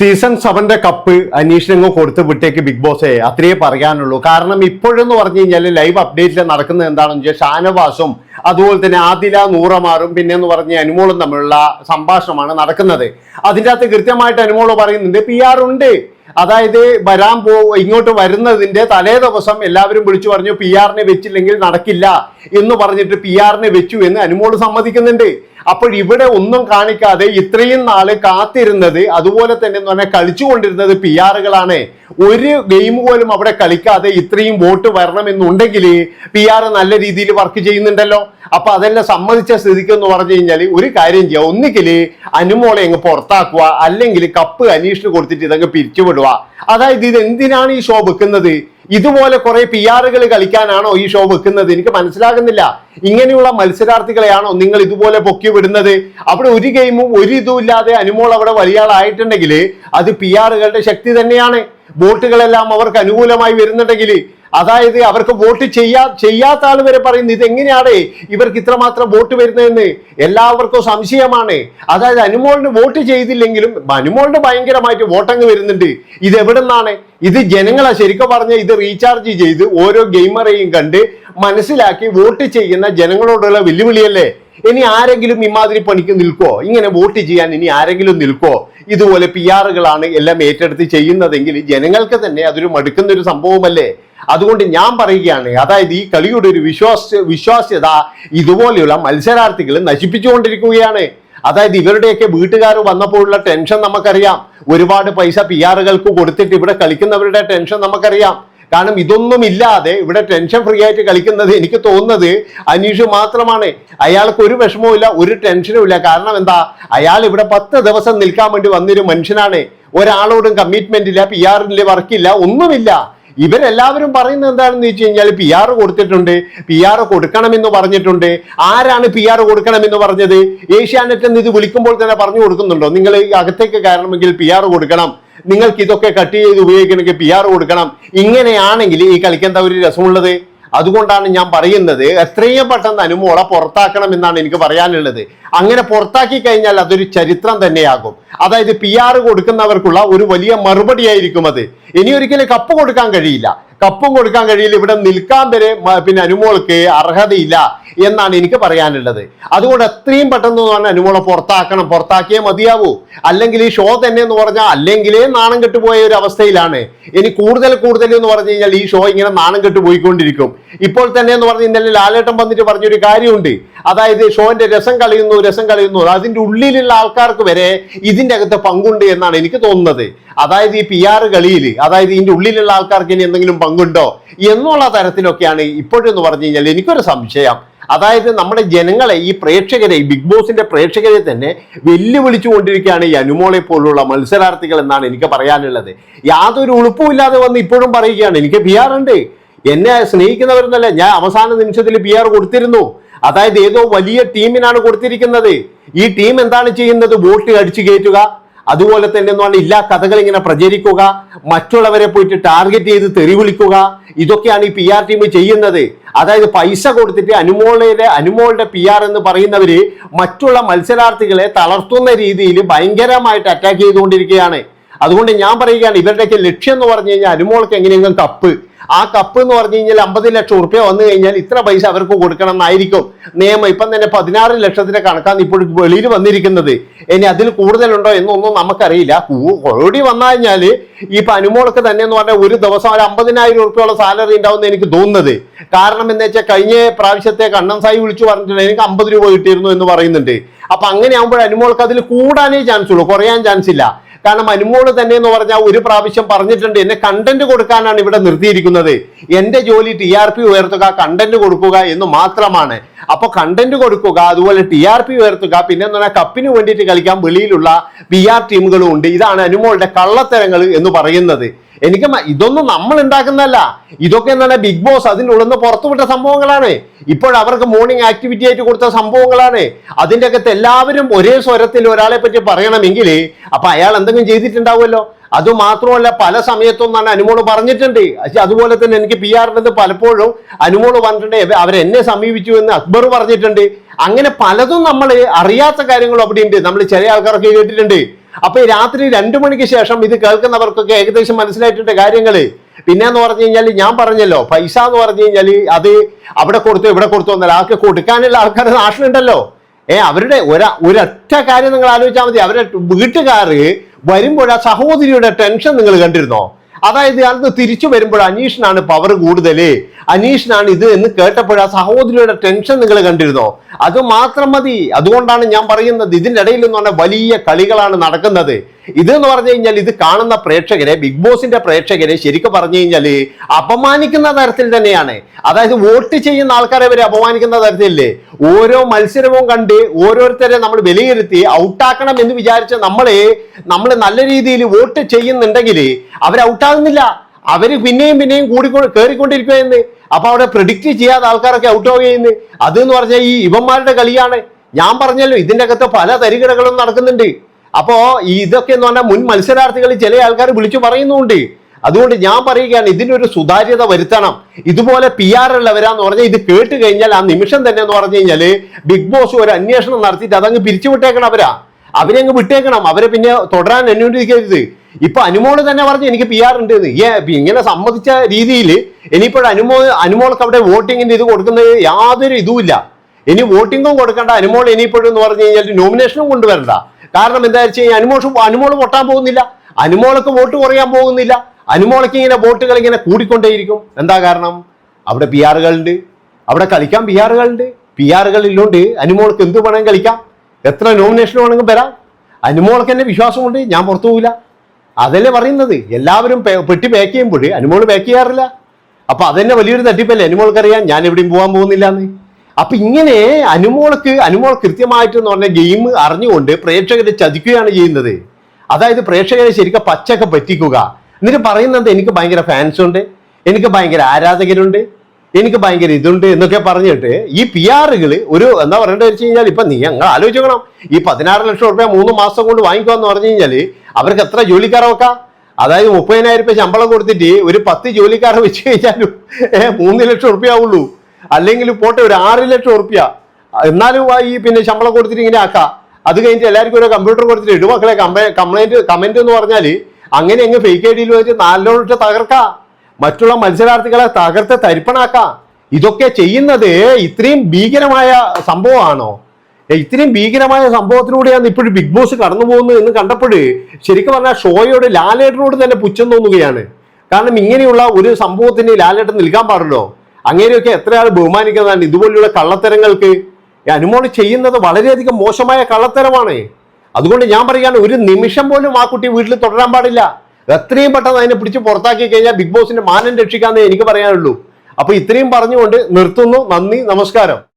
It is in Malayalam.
സീസൺ സെവന്റെ കപ്പ് അന്വേഷണങ്ങൾ കൊടുത്ത് വിട്ടേക്ക് ബിഗ് ബോസേ അത്രയേ പറയാനുള്ളൂ. കാരണം ഇപ്പോഴെന്ന് പറഞ്ഞു കഴിഞ്ഞാൽ ലൈവ് അപ്ഡേറ്റിൽ നടക്കുന്നത് എന്താണെന്ന് വെച്ചാൽ ഷാനവാസും അതുപോലെ തന്നെ ആദില നൂറമാറും പിന്നെ എന്ന് പറഞ്ഞ അനുമോളും തമ്മിലുള്ള സംഭാഷണമാണ് നടക്കുന്നത്. അതിന്റെ അകത്ത് കൃത്യമായിട്ട് അനുമോൾ പറയുന്നുണ്ട് പി ആർ ഉണ്ട്. അതായത് വരാൻ പോ ഇങ്ങോട്ട് വരുന്നതിന്റെ തലേ ദിവസം എല്ലാവരും വിളിച്ചു പറഞ്ഞു പി ആറിനെ വെച്ചില്ലെങ്കിൽ നടക്കില്ല എന്ന് പറഞ്ഞിട്ട് പി ആറിനെ വെച്ചു എന്ന് അനുമോൾ സമ്മതിക്കുന്നുണ്ട്. അപ്പോൾ ഇവിടെ ഒന്നും കാണിക്കാതെ ഇത്രയും നാൾ കാത്തിരുന്നത് അതുപോലെ തന്നെ എന്ന് പറഞ്ഞാൽ കളിച്ചുകൊണ്ടിരുന്നത് പി ആറുകളാണ് ഒരു ഗെയിം പോലും അവിടെ കളിക്കാതെ ഇത്രയും വോട്ട് വരണമെന്നുണ്ടെങ്കിൽ പി ആർ നല്ല രീതിയിൽ വർക്ക് ചെയ്യുന്നുണ്ടല്ലോ. അപ്പൊ അതെല്ലാം സമ്മതിച്ച സ്ഥിതിക്ക് എന്ന് പറഞ്ഞു കഴിഞ്ഞാൽ ഒരു കാര്യം ചെയ്യുക ഒന്നുകിൽ അനുമോളെ അങ്ങ് പുറത്താക്കുക അല്ലെങ്കിൽ കപ്പ് അനീഷിന് കൊടുത്തിട്ട് ഇതങ്ങ് പിരിച്ചുവിടുക. അതായത് ഇത് എന്തിനാണ് ഈ ഷോ വെക്കുന്നത്? ഇതുപോലെ കുറെ പി ആറുകൾ കളിക്കാനാണോ ഈ ഷോ വെക്കുന്നത്? എനിക്ക് മനസ്സിലാകുന്നില്ല. ഇങ്ങനെയുള്ള മത്സരാർത്ഥികളെയാണോ നിങ്ങൾ ഇതുപോലെ പൊക്കി വിടുന്നത്? അവിടെ ഒരു ഗെയിമും ഒരു ഇതും ഇല്ലാതെ അനുമോൾ അവിടെ വലിയ ആളായിട്ടുണ്ടെങ്കിൽ അത് പി ആറുകളുടെ ശക്തി തന്നെയാണ്. വോട്ടുകളെല്ലാം അവർക്ക് അനുകൂലമായി വരുന്നുണ്ടെങ്കിൽ അതായത് അവർക്ക് വോട്ട് ചെയ്യാ ചെയ്യാത്ത ആൾ വരെ പറയുന്നു ഇത് എങ്ങനെയാണ് ഇവർക്ക് ഇത്രമാത്രം വോട്ട് വരുന്നതെന്ന്? എല്ലാവർക്കും സംശയമാണ്. അതായത് അനുമോളിന് വോട്ട് ചെയ്തില്ലെങ്കിലും അനുമോളിന് ഭയങ്കരമായിട്ട് വോട്ടങ്ങ് വരുന്നുണ്ട്. ഇത് എവിടെ നിന്നാണ് ഇത് ജനങ്ങളെ ശരിക്കും പറഞ്ഞ ഇത് റീചാർജ് ചെയ്ത് ഓരോ ഗെയിമറെയും കണ്ട് മനസ്സിലാക്കി വോട്ട് ചെയ്യുന്ന ജനങ്ങളോടുള്ള വെല്ലുവിളിയല്ലേ? ഇനി ആരെങ്കിലും ഇമാതിരി പണിക്ക് നിൽക്കോ? ഇങ്ങനെ വോട്ട് ചെയ്യാൻ ഇനി ആരെങ്കിലും നിൽക്കോ? ഇതുപോലെ പി ആറുകളാണ് എല്ലാം ഏറ്റെടുത്ത് ചെയ്യുന്നതെങ്കിൽ ജനങ്ങൾക്ക് തന്നെ അതൊരു മടുക്കുന്ന ഒരു സംഭവമല്ലേ? അതുകൊണ്ട് ഞാൻ പറയുകയാണ് അതായത് ഈ കളിയുടെ ഒരു വിശ്വാസ വിശ്വാസ്യത ഇതുപോലെയുള്ള മത്സരാർത്ഥികൾ നശിപ്പിച്ചുകൊണ്ടിരിക്കുകയാണ്. അതായത് ഇവരുടെയൊക്കെ വീട്ടുകാർ വന്നപ്പോഴുള്ള ടെൻഷൻ നമുക്കറിയാം. ഒരുപാട് പൈസ പി ആറുകൾക്ക് കൊടുത്തിട്ട് ഇവിടെ കളിക്കുന്നവരുടെ ടെൻഷൻ നമുക്കറിയാം. കാരണം ഇതൊന്നും ഇല്ലാതെ ഇവിടെ ടെൻഷൻ ഫ്രീ ആയിട്ട് കളിക്കുന്നത് എനിക്ക് തോന്നുന്നത് അനീഷ് മാത്രമാണ്. അയാൾക്ക് ഒരു വിഷമവും ഇല്ല ഒരു ടെൻഷനും ഇല്ല. കാരണം എന്താ? അയാൾ ഇവിടെ പത്ത് ദിവസം നിൽക്കാൻ വേണ്ടി വന്നൊരു മനുഷ്യനാണ്. ഒരാളോടും കമ്മിറ്റ്മെന്റ് ഇല്ല പി ആറിന്റെ വർക്കില്ല ഒന്നുമില്ല. ഇവരെല്ലാവരും പറയുന്നത് എന്താണെന്ന് വെച്ച് കഴിഞ്ഞാൽ പി ആർ കൊടുത്തിട്ടുണ്ട്. പി ആർ കൊടുക്കണമെന്ന് പറഞ്ഞിട്ടുണ്ട്. ആരാണ് പി ആർ കൊടുക്കണമെന്ന് പറഞ്ഞത്? ഏഷ്യാനെറ്റ് എന്ന് ഇത് വിളിക്കുമ്പോൾ തന്നെ പറഞ്ഞു കൊടുക്കുന്നുണ്ടോ? നിങ്ങൾ അകത്തേക്ക് കയറണമെങ്കിൽ പി ആർ കൊടുക്കണം. നിങ്ങൾക്ക് ഇതൊക്കെ കട്ട് ചെയ്ത് ഉപയോഗിക്കണമെങ്കിൽ പി ആർ കൊടുക്കണം. ഇങ്ങനെയാണെങ്കിൽ ഈ കളിക്കെന്താ ഒരു രസമുള്ളത്? അതുകൊണ്ടാണ് ഞാൻ പറയുന്നത് എത്രയും പെട്ടെന്ന് അനുമോളെ പുറത്താക്കണം എന്നാണ് എനിക്ക് പറയാനുള്ളത്. അങ്ങനെ പുറത്താക്കി കഴിഞ്ഞാൽ അതൊരു ചരിത്രം തന്നെയാകും. അതായത് പി ആർ കൊടുക്കുന്നവർക്കുള്ള ഒരു വലിയ മറുപടി ആയിരിക്കും അത്. ഇനി ഒരിക്കലും കപ്പ് കൊടുക്കാൻ കഴിയില്ല. കപ്പും കൊടുക്കാൻ കഴിയില്ല. ഇവിടെ നിൽക്കാൻ വരെ പിന്നെ അനുമോൾക്ക് അർഹതയില്ല എന്നാണ് എനിക്ക് പറയാനുള്ളത്. അതുകൊണ്ട് എത്രയും പെട്ടെന്ന് പറഞ്ഞ അനുമോളെ പുറത്താക്കണം. പുറത്താക്കിയേ മതിയാവൂ. അല്ലെങ്കിൽ ഈ ഷോ തന്നെ എന്ന് പറഞ്ഞാൽ അല്ലെങ്കിലേ നാണം കെട്ടുപോയ ഒരു അവസ്ഥയിലാണ്. ഇനി കൂടുതൽ കൂടുതൽ എന്ന് പറഞ്ഞു കഴിഞ്ഞാൽ ഈ ഷോ ഇങ്ങനെ നാണം കെട്ട് പോയിക്കൊണ്ടിരിക്കും ഇപ്പോൾ തന്നെ എന്ന് പറഞ്ഞ് ഇന്നലെ ലാലേട്ടൻ വന്നിട്ട് പറഞ്ഞൊരു കാര്യമുണ്ട്. അതായത് ഷോന്റെ രസം കളയുന്നു രസം കളയുന്നു. അതിന്റെ ഉള്ളിലുള്ള ആൾക്കാർക്ക് വരെ ഇതിന്റെ അകത്ത് പങ്കുണ്ട് എന്നാണ് എനിക്ക് തോന്നുന്നത്. അതായത് ഈ പി ആർ കളിയിൽ അതായത് ഇതിന്റെ ഉള്ളിലുള്ള ആൾക്കാർക്ക് ഇനി എന്തെങ്കിലും പങ്കുണ്ടോ എന്നുള്ള തരത്തിലൊക്കെയാണ് ഇപ്പോഴെന്ന് പറഞ്ഞു കഴിഞ്ഞാൽ എനിക്കൊരു സംശയം. അതായത് നമ്മുടെ ജനങ്ങളെ ഈ പ്രേക്ഷകരെ ഈ ബിഗ് ബോസിന്റെ പ്രേക്ഷകരെ തന്നെ വെല്ലുവിളിച്ചു കൊണ്ടിരിക്കുകയാണ് ഈ അനുമോളെ പോലുള്ള മത്സരാർത്ഥികൾ എന്നാണ് എനിക്ക് പറയാനുള്ളത്. യാതൊരു ഉളുപ്പുമില്ലാതെ വന്ന് ഇപ്പോഴും പറയുകയാണ് എനിക്ക് ഉണ്ട്. എന്നെ സ്നേഹിക്കുന്നവരെന്നല്ല ഞാൻ അവസാന നിമിഷത്തിൽ പി ആർ കൊടുത്തിരുന്നു. അതായത് ഏതോ വലിയ ടീമിനാണ് കൊടുത്തിരിക്കുന്നത്. ഈ ടീം എന്താണ് ചെയ്യുന്നത്? വോട്ട് അടിച്ചു കയറ്റുക. അതുപോലെ തന്നെ എന്ന് പറഞ്ഞാൽ ഇല്ലാ കഥകൾ ഇങ്ങനെ പ്രചരിക്കുക. മറ്റുള്ളവരെ പോയിട്ട് ടാർഗറ്റ് ചെയ്ത് തെറി വിളിക്കുക. ഇതൊക്കെയാണ് ഈ പി ആർ ടീം ചെയ്യുന്നത്. അതായത് പൈസ കൊടുത്തിട്ട് അനുമോളയുടെ അനുമോളുടെ പി ആർ എന്ന് പറയുന്നവര് മറ്റുള്ള മത്സരാർത്ഥികളെ തളർത്തുന്ന രീതിയിൽ ഭയങ്കരമായിട്ട് അറ്റാക്ക് ചെയ്തുകൊണ്ടിരിക്കുകയാണ്. അതുകൊണ്ട് ഞാൻ പറയുകയാണ് ഇവരുടെയൊക്കെ ലക്ഷ്യം എന്ന് പറഞ്ഞു കഴിഞ്ഞാൽ അനുമോൾക്ക് എങ്ങനെയെങ്കിലും കപ്പ് ആ കപ്പ് എന്ന് പറഞ്ഞു കഴിഞ്ഞാൽ അമ്പത് ലക്ഷം ഉറുപ്പ്യ വന്നു കഴിഞ്ഞാൽ ഇത്ര പൈസ അവർക്ക് കൊടുക്കണം എന്നായിരിക്കും നിയമം ഇപ്പം തന്നെ പതിനാറ് ലക്ഷത്തിന്റെ കണക്കാണ് ഇപ്പോൾ വെളിയിൽ വന്നിരിക്കുന്നത്. ഇനി അതിൽ കൂടുതലുണ്ടോ എന്നൊന്നും നമുക്കറിയില്ല. കോടി വന്നു കഴിഞ്ഞാൽ ഈ അനുമോൾക്ക് തന്നെ എന്ന് പറഞ്ഞാൽ ഒരു ദിവസം ഒരു അമ്പതിനായിരം ഉറുപ്പ്യയുള്ള സാലറി ഉണ്ടാവും എനിക്ക് തോന്നുന്നത്. കാരണം എന്ന് വെച്ചാൽ കഴിഞ്ഞ പ്രാവശ്യത്തെ കണ്ണൻ സായി വിളിച്ചു പറഞ്ഞിട്ടുണ്ട് എനിക്ക് അമ്പത് രൂപ കിട്ടിയിരുന്നു എന്ന് പറയുന്നുണ്ട്. അപ്പൊ അങ്ങനെ ആകുമ്പോൾ അനുമോൾക്ക് അതിൽ കൂടാനേ ചാൻസ് ഉള്ളൂ കുറയാൻ ചാൻസ് ഇല്ല. കാരണം അനുമോൾ തന്നെ എന്ന് പറഞ്ഞാൽ ഒരു പ്രാവശ്യം പറഞ്ഞിട്ടുണ്ട് എന്നെ കണ്ടന്റ് കൊടുക്കാനാണ് ഇവിടെ നിർത്തിയിരിക്കുന്നത്. എന്റെ ജോലി ടി ആർ പി ഉയർത്തുക കണ്ടന്റ് കൊടുക്കുക എന്ന് മാത്രമാണ്. അപ്പൊ കണ്ടന്റ് കൊടുക്കുക അതുപോലെ ടി ആർ പി ഉയർത്തുക പിന്നെ എന്ന് പറഞ്ഞാൽ കപ്പിന് വേണ്ടിയിട്ട് കളിക്കാൻ വെളിയിലുള്ള പി ആർ ടീമുകളും ഉണ്ട്. ഇതാണ് അനുമോളുടെ കള്ളത്തരങ്ങൾ എന്ന് പറയുന്നത്. എനിക്ക് ഇതൊന്നും നമ്മൾ ഉണ്ടാക്കുന്നതല്ല ഇതൊക്കെ എന്താണ് ബിഗ് ബോസ് അതിന്റെ ഉള്ളിൽ നിന്ന് പുറത്തുവിട്ട സംഭവങ്ങളാണ്. ഇപ്പോൾ അവർക്ക് മോർണിംഗ് ആക്ടിവിറ്റി ആയിട്ട് കൊടുത്ത സംഭവങ്ങളാണ്. അതിന്റെ അകത്ത് എല്ലാവരും ഒരേ സ്വരത്തിൽ ഒരാളെ പറ്റി പറയണമെങ്കിൽ അപ്പൊ അയാൾ എന്തെങ്കിലും ചെയ്തിട്ടുണ്ടാവുമല്ലോ. അത് മാത്രമല്ല പല സമയത്തും തന്നെ അനുമോൾ പറഞ്ഞിട്ടുണ്ട്. അതുപോലെ തന്നെ എനിക്ക് പി ആറിന്റെ പലപ്പോഴും അനുമോൾ പറഞ്ഞിട്ടുണ്ട്. "എവ- അവരെന്നെ സമീപിച്ചു എന്ന് അക്ബർ പറഞ്ഞിട്ടുണ്ട്. അങ്ങനെ പലതും നമ്മൾ അറിയാത്ത കാര്യങ്ങളും അവിടെയുണ്ട്. നമ്മൾ ചില ആൾക്കാരൊക്കെ കേട്ടിട്ടുണ്ട്. അപ്പൊ ഈ രാത്രി രണ്ടു മണിക്ക് ശേഷം ഇത് കേൾക്കുന്നവർക്കൊക്കെ ഏകദേശം മനസ്സിലായിട്ടുണ്ട് കാര്യങ്ങൾ. പിന്നെ എന്ന് പറഞ്ഞു കഴിഞ്ഞാൽ ഞാൻ പറഞ്ഞല്ലോ പൈസ എന്ന് പറഞ്ഞു കഴിഞ്ഞാൽ അത് അവിടെ കൊടുത്തു ഇവിടെ കൊടുത്തു എന്നല്ല. ആൾക്ക് കൊടുക്കാനുള്ള ആൾക്കാർ നാശമുണ്ടല്ലോ ഏ അവരുടെ ഒര ഒരൊറ്റ കാര്യം നിങ്ങൾ ആലോചിച്ചാൽ മതി. അവരുടെ വീട്ടുകാർ വരുമ്പോൾ ആ സഹോദരിയുടെ ടെൻഷൻ നിങ്ങൾ കണ്ടിരുന്നോ? അതായത് അന്ന് തിരിച്ചു വരുമ്പോൾ അനീഷിനാണ് പവർ കൂടുതൽ. അനീഷിനാണ് ഇത് എന്ന് കേട്ടപ്പോൾ ആ സഹോദരിയുടെ ടെൻഷൻ നിങ്ങൾ കണ്ടിരുന്നോ? അത് മാത്രം മതി. അതുകൊണ്ടാണ് ഞാൻ പറയുന്നത്. ഇതിന്റെ ഇടയിൽ എന്ന് പറഞ്ഞാൽ വലിയ കളികളാണ് നടക്കുന്നത്. ഇത് എന്ന് പറഞ്ഞു കഴിഞ്ഞാൽ ഇത് കാണുന്ന പ്രേക്ഷകരെ ബിഗ് ബോസിന്റെ പ്രേക്ഷകരെ ശരിക്കും പറഞ്ഞു കഴിഞ്ഞാൽ അപമാനിക്കുന്ന തരത്തിൽ തന്നെയാണ്. അതായത് വോട്ട് ചെയ്യുന്ന ആൾക്കാരെ വരെ അപമാനിക്കുന്ന തരത്തിലല്ലേ? ഓരോ മത്സരവും കണ്ട് ഓരോരുത്തരെ നമ്മൾ വിലയിരുത്തി ഔട്ടാക്കണം എന്ന് വിചാരിച്ച് നമ്മളെ നമ്മൾ നല്ല രീതിയിൽ വോട്ട് ചെയ്യുന്നുണ്ടെങ്കിൽ അവർ ഔട്ടാകുന്നില്ല. അവർ പിന്നെയും പിന്നെയും കൂടിക്കൊണ്ട് കയറിക്കൊണ്ടിരിക്കുകയെന്ന് അപ്പൊ അവിടെ പ്രിഡിക്റ്റ് ചെയ്യാത്ത ആൾക്കാരൊക്കെ ഔട്ട് ആവുകയെന്ന് അത് എന്ന് പറഞ്ഞാൽ ഈ ഇവന്മാരുടെ കളിയാണ്. ഞാൻ പറഞ്ഞല്ലോ ഇതിന്റെ അകത്ത് പല തരികിടകളും നടക്കുന്നുണ്ട്. അപ്പോ ഇതൊക്കെ എന്ന് പറഞ്ഞാൽ മുൻ മത്സരാർത്ഥികൾ ചില ആൾക്കാർ വിളിച്ചു പറയുന്നുണ്ട്. അതുകൊണ്ട് ഞാൻ പറയുകയാണ് ഇതിനൊരു സുതാര്യത വരുത്തണം. ഇതുപോലെ പി ആർ ഉള്ളവരാന്ന് പറഞ്ഞാൽ ഇത് കേട്ട് കഴിഞ്ഞാൽ ആ നിമിഷം തന്നെ എന്ന് പറഞ്ഞു കഴിഞ്ഞാൽ ബിഗ് ബോസ് ഒരു അന്വേഷണം നടത്തിയിട്ട് അതങ്ങ് പിരിച്ചു വിട്ടേക്കണം അവരാ. അവരെ അങ്ങ് വിട്ടേക്കണം. അവരെ പിന്നെ തുടരാൻ അനുവദിക്കരുത് ഇപ്പൊ അനുമോൾ തന്നെ പറഞ്ഞു എനിക്ക് പി ആർ ഉണ്ട് ഇങ്ങനെ സമ്മതിച്ച രീതിയിൽ ഇനിയിപ്പോൾ അനുമോ അനുമോൾക്ക് അവിടെ വോട്ടിങ്ങിന്റെ ഇത് കൊടുക്കുന്നത് യാതൊരു ഇതുമില്ല. ഇനി വോട്ടിങ്ങും കൊടുക്കേണ്ട. അനുമോൾ ഇനിയിപ്പോഴും എന്ന് പറഞ്ഞു കഴിഞ്ഞാൽ നോമിനേഷനും കൊണ്ടുവരണ്ട. കാരണം എന്താ വെച്ച് കഴിഞ്ഞാൽ അനുമോഷ് അനുമോൾ പൊട്ടാൻ പോകുന്നില്ല. അനുമോളക്ക് വോട്ട് കുറയാൻ പോകുന്നില്ല. അനുമോളക്ക് ഇങ്ങനെ വോട്ടുകൾ ഇങ്ങനെ കൂടിക്കൊണ്ടേയിരിക്കും. എന്താ കാരണം? അവിടെ പി ആറുകളുണ്ട്. അവിടെ കളിക്കാൻ പി ആറുകളുണ്ട്. പി ആറുകൾ ഇല്ലോണ്ട്. അനുമോൾക്ക് എന്ത് വേണമെങ്കിൽ കളിക്കാം. എത്ര നോമിനേഷൻ വേണമെങ്കിൽ വരാം. അനുമോൾക്ക് തന്നെ വിശ്വാസമുണ്ട്. ഞാൻ പുറത്തു പോകില്ല അതല്ലേ പറയുന്നത്. എല്ലാവരും പെട്ടി പാക്ക് ചെയ്യുമ്പോൾ അനുമോൾ പാക്ക് ചെയ്യാറില്ല. അപ്പൊ അതന്നെ വലിയൊരു തട്ടിപ്പല്ലേ? അനുമോൾക്കറിയാം. ഞാൻ എവിടെയും പോകാൻ പോകുന്നില്ല എന്ന് അപ്പൊ ഇങ്ങനെ അനുമോൾക്ക് അനുമോൾ കൃത്യമായിട്ട് എന്ന് പറഞ്ഞ ഗെയിം അറിഞ്ഞുകൊണ്ട് പ്രേക്ഷകരെ ചതിക്കുകയാണ് ചെയ്യുന്നത്. അതായത് പ്രേക്ഷകരെ ശരിക്കും പച്ചക്ക പറ്റിക്കുക. എന്നിട്ട് പറയുന്നത് എനിക്ക് ഭയങ്കര ഫാൻസ് ഉണ്ട് എനിക്ക് ഭയങ്കര ആരാധകരുണ്ട് എനിക്ക് ഭയങ്കര ഇതുണ്ട് എന്നൊക്കെ പറഞ്ഞിട്ട് ഈ പി ആറുകൾ ഒരു എന്താ പറയേണ്ടത് വെച്ച് കഴിഞ്ഞാൽ ഇപ്പൊ നീ ഞങ്ങൾ ആലോചിക്കണം ഈ പതിനാറ് ലക്ഷം റുപ്യ മൂന്ന് മാസം കൊണ്ട് വാങ്ങിക്കുക എന്ന് പറഞ്ഞു കഴിഞ്ഞാൽ അവർക്ക് എത്ര ജോലിക്കാരെ വെക്കാം? അതായത് മുപ്പതിനായിരം രൂപ ശമ്പളം കൊടുത്തിട്ട് ഒരു പത്ത് ജോലിക്കാരെ വെച്ച് കഴിഞ്ഞാലും മൂന്ന് ലക്ഷം റുപ്യ ആവുള്ളൂ. അല്ലെങ്കിൽ പോട്ടെ ഒരു ആറ് ലക്ഷം റുപ്യ എന്നാലും ഈ പിന്നെ ശമ്പളം കൊടുത്തിട്ട് ഇങ്ങനെ ആക്കാം. അത് കഴിഞ്ഞിട്ട് എല്ലാവർക്കും ഒരു കമ്പ്യൂട്ടർ കൊടുത്തിട്ട് ഇടുമക്കളെ കംപ്ലൈന്റ് കമന്റ് എന്ന് പറഞ്ഞാൽ അങ്ങനെ അങ്ങ് ഫേക്ക് ഐ ഡിയിൽ വെച്ച് നാലോട്ട് തകർക്കാം. മറ്റുള്ള മത്സരാർത്ഥികളെ തകർത്ത് തരിപ്പണാക്കാം. ഇതൊക്കെ ചെയ്യുന്നത് ഇത്രയും ഭീകരമായ സംഭവമാണോ? ഇത്രയും ഭീകരമായ സംഭവത്തിലൂടെയാണ് ഇപ്പോഴും ബിഗ് ബോസ് കടന്നു പോകുന്നത് എന്ന് കണ്ടപ്പോൾ ശരിക്കും പറഞ്ഞാൽ ഷോയോട് ലാലേട്ടനോട് തന്നെ പുച്ഛം തോന്നുകയാണ്. കാരണം ഇങ്ങനെയുള്ള ഒരു സംഭവത്തിന് ലാലേട്ടൻ നിൽക്കാൻ പാടുള്ളോ അങ്ങനെയൊക്കെ എത്രയാൾ ബഹുമാനിക്കുന്നതാണ് ഇതുപോലെയുള്ള കള്ളത്തരങ്ങൾക്ക്? അനുമോൾ ചെയ്യുന്നത് വളരെയധികം മോശമായ കള്ളത്തരമാണ്. അതുകൊണ്ട് ഞാൻ പറയുകയാണ് ഒരു നിമിഷം പോലും ആ കുട്ടി വീട്ടിൽ തുടരാൻ പാടില്ല. എത്രയും പെട്ടെന്ന് അതിനെ പിടിച്ച് പുറത്താക്കി കഴിഞ്ഞാൽ ബിഗ് ബോസിന്റെ മാനം രക്ഷിക്കാന്നേ എനിക്ക് പറയാനുള്ളൂ. അപ്പൊ ഇത്രയും പറഞ്ഞുകൊണ്ട് നിർത്തുന്നു. നന്ദി നമസ്കാരം.